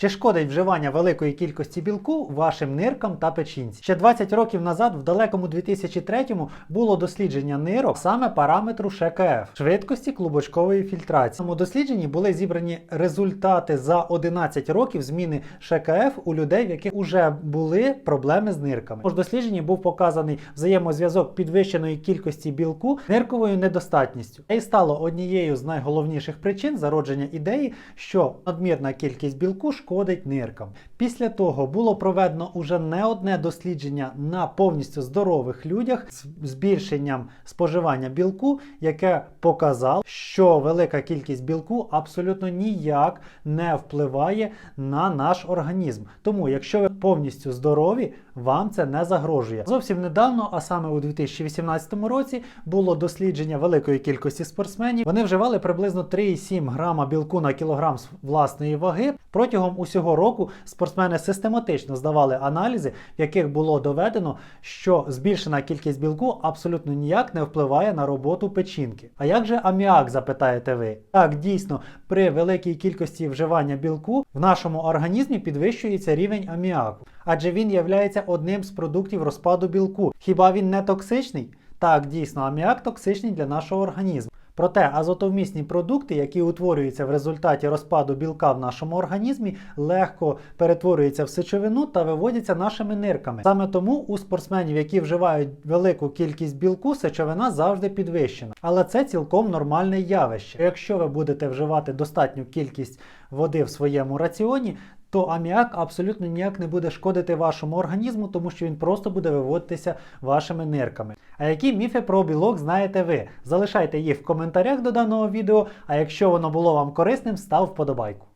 Чи шкодить вживання великої кількості білку вашим ниркам та печінці? Ще 20 років назад, в далекому 2003-му, було дослідження нирок саме параметру ШКФ швидкості клубочкової фільтрації. В дослідженні були зібрані результати за 11 років зміни ШКФ у людей, в яких вже були проблеми з нирками. У дослідженні був показаний взаємозв'язок підвищеної кількості білку нирковою недостатністю. І стало однією з найголовніших причин зародження ідеї, що надмірна кількість білку шкодить ниркам. Після того було проведено уже не одне дослідження на повністю здорових людях з збільшенням споживання білку, яке показало, що велика кількість білку абсолютно ніяк не впливає на наш організм. Тому, якщо ви повністю здорові, вам це не загрожує. Зовсім недавно, а саме у 2018 році, було дослідження великої кількості спортсменів. Вони вживали приблизно 3,7 грама білку на кілограм власної ваги. Протягом усього року спортсмени систематично здавали аналізи, в яких було доведено, що збільшена кількість білку абсолютно ніяк не впливає на роботу печінки. А як же аміак, запитаєте ви? Так, дійсно, при великій кількості вживання білку в нашому організмі підвищується рівень аміаку, адже він є одним з продуктів розпаду білку. Хіба він не токсичний? Так, дійсно, аміак токсичний для нашого організму. Проте азотовмісні продукти, які утворюються в результаті розпаду білка в нашому організмі, легко перетворюються в сечовину та виводяться нашими нирками. Саме тому у спортсменів, які вживають велику кількість білку, сечовина завжди підвищена. Але це цілком нормальне явище. Якщо ви будете вживати достатню кількість води в своєму раціоні, то аміак абсолютно ніяк не буде шкодити вашому організму, тому що він просто буде виводитися вашими нирками. А які міфи про білок знаєте ви? Залишайте їх в коментарях до даного відео, а якщо воно було вам корисним, став вподобайку.